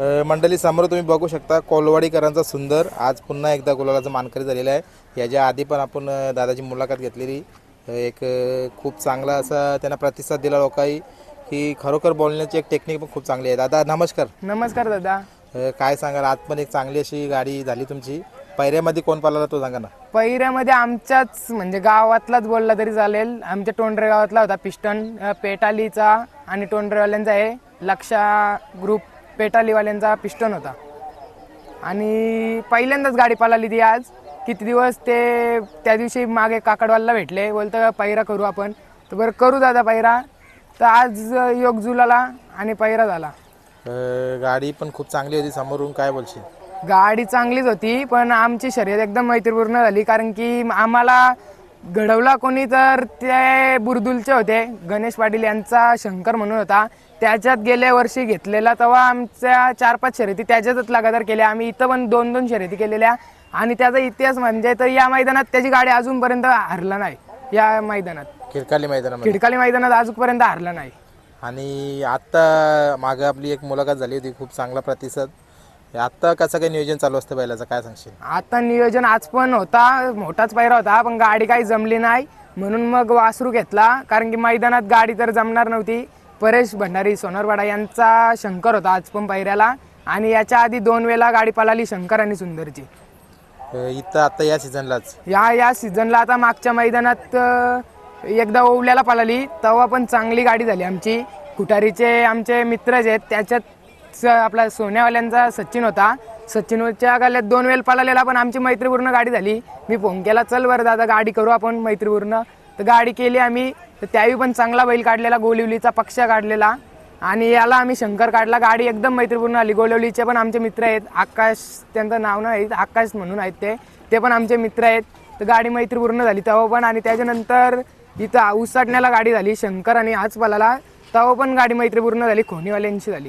मंडळी समोर तुम्ही बघू शकता कोलवाडीकरांचा सुंदर आज पुन्हा एकदा गुलालाचा मानकरी झालेला आहे. याच्या आधी पण आपण दादाची मुलाखत घेतलेली. एक खूप चांगला असा त्यांना प्रतिसाद दिला लोकांनी की खरोखर बोलण्याची एक टेक्निक पण खूप चांगली आहे. दादा नमस्कार. नमस्कार दादा. काय सांगाल? आज पण एक चांगली अशी गाडी झाली तुमची. पैऱ्यामध्ये कोण पाला तो सांगा ना. पहिऱ्यामध्ये आमच्याच म्हणजे गावातलाच बोलला तरी चालेल. आमच्या टोंडरे गावातला होता पिस्टन पेटालीचा आणि टोंडरेवाल्यांचा आहे. लक्षा ग्रुप पेटालीवाल्यांचा पिस्टन होता. आणि पहिल्यांदाच गाडी पळाली ती आज. किती दिवस ते त्या दिवशी मागे काकडवालला भेटले. बोलतं पैरा करू आपण. तर बरं करू दादा पैरा. तर आज योग जुलाला आणि पैरा झाला. अ, गाडी पण खूप चांगली होती. समोरून काय बोलशील? गाडी चांगलीच होती पण आमची शर्यत एकदम मैत्रीपूर्ण झाली. कारण की आम्हाला घडवला कोणी तर ते बुरदुलचे होते. गणेश पाटील यांचा शंकर म्हणून होता. त्याच्यात गेल्या वर्षी घेतलेला तेव्हा आमच्या चार पाच शर्यती त्याच्यातच लगातार केल्या. आम्ही इथं पण दोन दोन शर्यती केलेल्या. आणि त्याचा इतिहास म्हणजे तर या मैदानात त्याची गाडी अजूनपर्यंत हरला नाही. या मैदानात. खिडकाली मैदानामध्ये. खिडकाली मैदानात अजूनपर्यंत हरला नाही. आणि आत्ता मागं आपली एक मुलाखत झाली होती. खूप चांगला प्रतिसाद. आत्ता कसं काय नियोजन चालू असतं बैलाचं? काय सांगशील? आता नियोजन आज पण होता मोठाच पायरा होता पण गाडी काही जमली नाही. म्हणून मग वासरू घेतला कारण की मैदानात गाडी तर जमणार नव्हती. परेश भंडारी सोनरवाडा यांचा शंकर होता आज पण पायऱ्याला. आणि याच्या आधी दोन वेळा गाडी पळाली शंकर आणि सुंदरची. अ, इथं आता या सीझनलाच? या या सीझनला आता मागच्या मैदानात अं, एकदा ओवल्याला पळाली. तेव्हा पण चांगली गाडी झाली आमची. कुठारीचे आमचे मित्रच आहेत त्याच्यात स- आपला सोन्यावाल्यांचा सचिन होता. सचिनच्या गाल्यात दोन वेळ पळालेला पण आमची मैत्रीपूर्ण गाडी झाली. मी फोन केला चल बरं दादा गाडी करू आपण मैत्रीपूर्ण. तर गाडी केली आम्ही. तर त्यावेळी पण चांगला बैल काढलेला गोलिवलीचा पक्ष काढलेला. आणि याला आम्ही शंकर काढला. गाडी एकदम मैत्रीपूर्ण आली. गोलवलीचे पण आमचे मित्र आहेत. आकाश त्यांचं नाव नाही आकाश म्हणून आहेत ते. ते पण आमचे मित्र आहेत. तर गाडी मैत्रीपूर्ण झाली तेव्हा पण. आणि त्याच्यानंतर इथं उसाटण्याला गाडी झाली. शंकर आणि आज पलाला तेव्हा पण गाडी मैत्रीपूर्ण झाली. खोनीवाल्यांची झाली.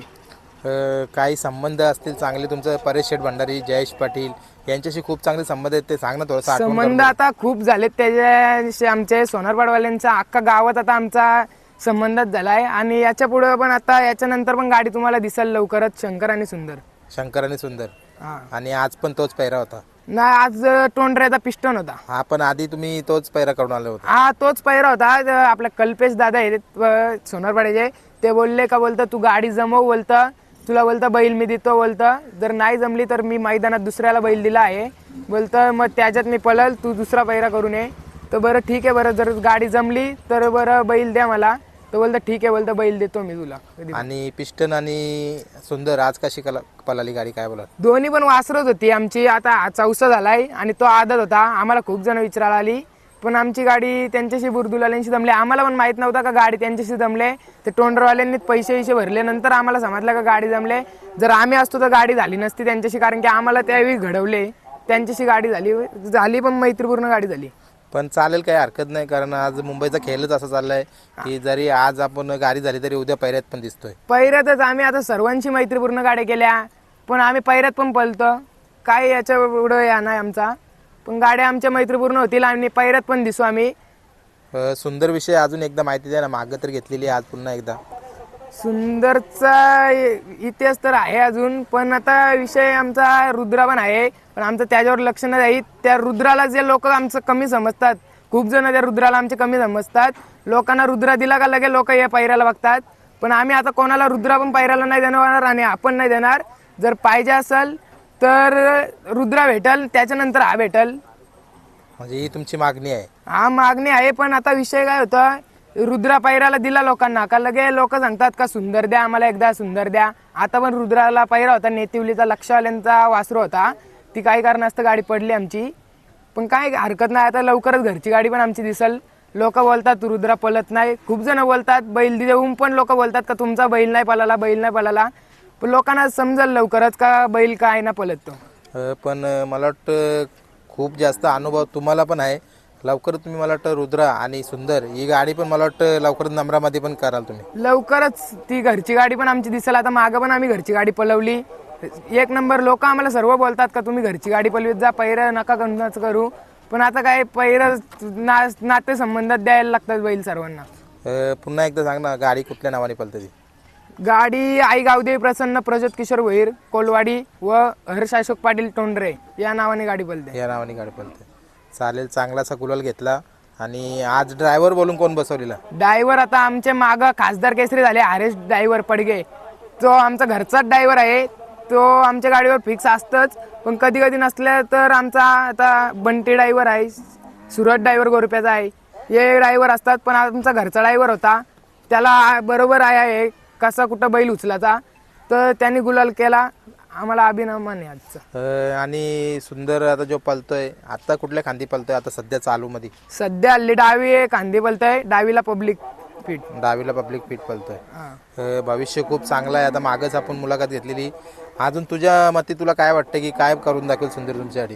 काही संबंध असतील चांगले तुमचं परेश शेठ भंडारी जयेश पाटील यांच्याशी खूप चांगले संबंध आहेत ते सांग ना थोडंसं आठवण संबंध आता खूप झालेत त्याच्याशी आमचे सोनारपाडवाल्यांचा अख्खा गावात आता आमचा संबंधच झालाय. आणि याच्यापुढे पण आता याच्यानंतर पण गाडी तुम्हाला दिसेल लवकरच शंकर आणि सुंदर. शंकर आणि सुंदर. हा. आणि आज पण तोच पैरा होता. नाही आज टोंडऱ्याचा पिस्टन होता. हा पण आधी तुम्ही तोच पैरा करून आले होते. हा तोच पहिरा होता. आपला कल्पेश दादा आहे अ, सोनारपाड्याचे ते बोलले का बोलतं तू गाडी जमव बोलतं. तुला बोलतं बैल मी देतो बोलतं. जर नाही जमली तर मी मैदानात दुसऱ्याला बैल दिला आहे. बोलतं मग त्याच्यात मी पळल तू दुसरा पहिरा करून ये तर बरं ठीक आहे बरं. जर गाडी जमली तर बरं बैल द्या मला. तर बोलतं ठीक आहे बोलतं बैल देतो मी तुला. कधी आणि पिस्टन आणि सुंदर आज कशी कला पळाली गाडी काय बोला दोन्ही पण वासरत होती आमची. आता चौसा झालाय आणि तो आदत होता. आम्हाला खूप जण विचारायला आली. पण आमची गाडी त्यांच्याशी बुरदुलाल्यांशी जमले. आम्हाला पण माहीत नव्हता का गाडी त्यांच्याशी जमले. ते टोंडरवाल्यांनी पैसे पैसे भरले. नंतर आम्हाला समजलं का गाडी जमले. जर आम्ही असतो तर गाडी झाली नसती त्यांच्याशी कारण की आम्हाला त्यावेळी घडवले. त्यांच्याशी गाडी झाली झाली पण मैत्रीपूर्ण गाडी झाली. पण चालेल काही हरकत नाही कारण आज मुंबईचा खेळच असा चाललाय की जरी आज आपण गाडी झाली तरी उद्या पैऱ्यात पण दिसतोय. पैऱ्यातच आम्ही आता सर्वांशी मैत्रीपूर्ण गाड्या केल्या पण आम्ही पैऱ्यात पण पळतो. काय याच्या एवढं या नाही आमचा? पण गाड्या आमच्या मैत्रीपूर्ण होतील आणि पैऱ्यात पण दिसू आम्ही. अ, सुंदर विषय अजून एकदा माहिती द्या ना मागं तर घेतलेली आहे आज पुन्हा एकदा. सुंदरचा इतिहास तर आहे अजून पण आता विषय आमचा रुद्रा पण आहे. पण आमचं त्याच्यावर लक्ष नाही आहे त्या रुद्राला जे लोक आमचं कमी समजतात खूप जण त्या रुद्राला आमचे कमी समजतात. लोकांना रुद्रा दिला का लगे लोक या पैऱ्याला बघतात. पण आम्ही आता कोणाला रुद्रा पण पैऱ्याला नाही देणार आणि आपण नाही देणार. जर पाहिजे असेल तर रुद्रा भेटल त्याच्यानंतर हा भेटल. म्हणजे ही तुमची मागणी आहे. हा मागणी आहे पण आता विषय काय होता रुद्रा पैराला दिला लोकांना. का लगे लोक सांगतात का सुंदर द्या आम्हाला एकदा सुंदर द्या. आता पण रुद्राला पैरा होता नेतिवलीचा लक्षवाल्यांचा वासरू होता. ती काही कारणास्तव गाडी पडली आमची. पण काय हरकत नाही आता लवकरच घरची गाडी पण आमची दिसल. लोक बोलतात रुद्रा पळत नाही. खूप जण बोलतात बैल देऊन पण लोक बोलतात का तुमचा बैल नाही पळाला बैल नाही पळाला पण लोकांना समजल लवकरच का बैल काय ना पळत तो अ, पण मला वाटतं खूप जास्त अनुभव तुम्हाला पण आहे. लवकर तुम्ही मला वाटतं रुद्रा आणि सुंदर ही गाडी पण मला वाटतं लवकरच नम्रामध्ये पण कराल तुम्ही. लवकरच ती घरची गाडी पण आमची दिसेल. आता मागं पण आम्ही घरची गाडी पलवली. एक नंबर लोक आम्हाला सर्व बोलतात का तुम्ही घरची गाडी पलवीत जा पैर नका करूनच करू. पण आता काय पैर ना नाते संबंधात द्यायला लागतात बैल सर्वांना. अ, पुन्हा एकदा सांग ना गाडी कुठल्या नावाने पळते ती? गाडी आई गावदेवी प्रसन्न प्रज्योत किशोर भोईर कोलवाडी व हर्ष अशोक पाटील टोंडरे या नावाने गाडी बोलते या नावाने गाडी पळते चालेल चांगलासा गुलाल घेतला. आणि आज ड्रायव्हर बोलून कोण बसवलेला? ड्रायव्हर आता आमचे माग खासदार केसरी झाले हरेश ड्रायव्हर पडगे. तो आमचा घरचाच ड्रायव्हर आहे. तो आमच्या गाडीवर फिक्स असतच. पण कधी कधी नसल्या तर आमचा आता बंटी ड्रायव्हर आहे सुरत ड्रायव्हर गोरप्याचा आहे. हे ड्रायव्हर असतात पण आमचा घरचा ड्रायव्हर होता. त्याला बरोबर आहे. कसा कुठं बैल उचलाचा तर त्यांनी गुलाल केला. आम्हाला अभिनमान आहे आजचा. अं, आणि सुंदर आता जो पलतोय आता कुठल्या खांदी पलतोय? आता सध्या चालू मध्ये सध्या हल्ली डावी आहे, खांदी बोलतोय डावीला पब्लिक फिट डावीला पब्लिक पीठ पलतोय. हां. अं, भविष्य खूप चांगलं आहे. आता मागच आपण मुलाखत घेतलेली. अजून तुझ्या मते तुला काय वाटतं की काय करून दाखवेल सुंदर तुमच्यासाठी?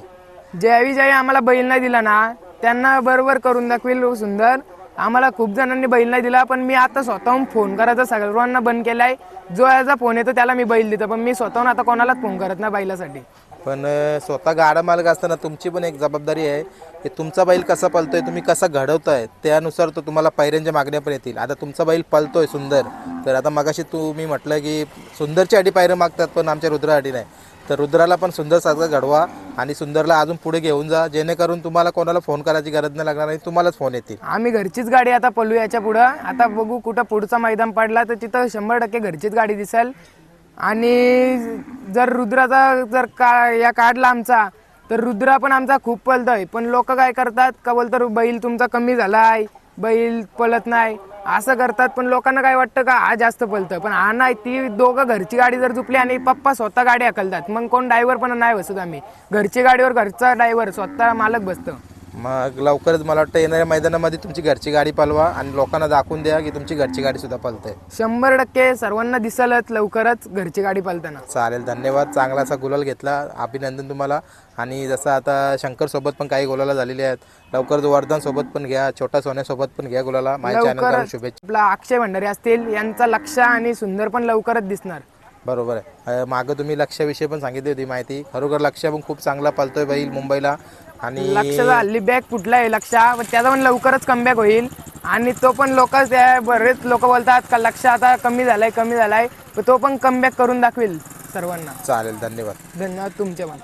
ज्यावेळी ज्यावेळी आम्हाला बैल नाही दिला ना. त्यांना बरोबर करून दाखवेल सुंदर. आम्हाला खूप जणांनी बैल नाही दिला पण मी आता स्वतःहून फोन करायचा सर्वांना बंद केलाय. जो याचा फोन येतो त्याला मी बैल देतो पण मी स्वतःहून आता कोणालाच फोन करत नाही बैलासाठी. पण स्वतः गाडा मालक असताना तुमची पण एक जबाबदारी आहे की तुमचा बैल कसा पलतोय तुम्ही कसा घडवताय त्यानुसार तो तुम्हाला पैऱ्यांच्या मागण्या पण येतील. आता तुमचा बैल पलतोय सुंदर तर आता मगाशी तुम्ही म्हटलं की सुंदरच्या अडी पायऱ्या मागतात पण आमच्या रुद्रासाठी नाही तर रुद्राला पण सुंदर सारखं घडवा आणि सुंदरला अजून पुढे घेऊन जा. जेणेकरून तुम्हाला कोणाला फोन करायची गरज नाही लागणार आणि तुम्हालाच फोन येतील. आम्ही घरचीच गाडी आता पळू याच्या पुढं. आता बघू कुठं पुढचा मैदान पडला तर तिथं शंभर टक्के घरचीच गाडी दिसेल. आणि जर रुद्राचा जर का या काढला आमचा तर रुद्रा पण आमचा खूप पलतोय पण लोक काय करतात? का बोलतात बैल तुमचा कमी झाला आहे बैल पळत नाही. असं करतात पण लोकांना काय वाटतं का हा जास्त पळतं पण हा नाही ती दोघं घरची गाडी जर झुपली आणि पप्पा स्वतः गाडी हकलतात मग कोण ड्रायव्हर पण नाही बसत आम्ही. घरची गाडीवर घरचा ड्रायव्हर स्वतः मालक बसतं. मग लवकरच मला वाटतं येणाऱ्या मैदानामध्ये तुमची घरची गाडी पलवा आणि लोकांना दाखवून द्या की तुमची घरची गाडी सुद्धा पलते. शंभर टक्के सर्वांना दिसलच लवकरच घरची गाडी पळताना चालेल धन्यवाद. चांगला असा गुलाल घेतला. अभिनंदन तुम्हाला. आणि जसं आता शंकर सोबत पण काही गुलाला झालेले आहेत. लवकर वर्धन सोबत पण घ्या छोटा सोन्यासोबत पण घ्या गुलाला. माझ्या लवकरच शुभेच्छा. आपला अक्षय भंडारी असतील यांचा लक्ष आणि सुंदर पण लवकरच दिसणार. बरोबर आहे. अं, मागं तुम्ही लक्षाविषयी पण सांगितली होती माहिती. खरोखर लक्ष पण खूप चांगला पलतोय बैल मुंबईला. आणि लक्षचा हल्ली बॅग फुटला आहे लक्ष. पण त्याचा पण लवकरच कमबॅक होईल. आणि तो पण लोक बरेच लोक बोलतात का लक्ष आता कमी झालाय कमी झालाय. तो पण कमबॅक करून दाखवेल सर्वांना. चालेल धन्यवाद. धन्यवाद तुमचे पण.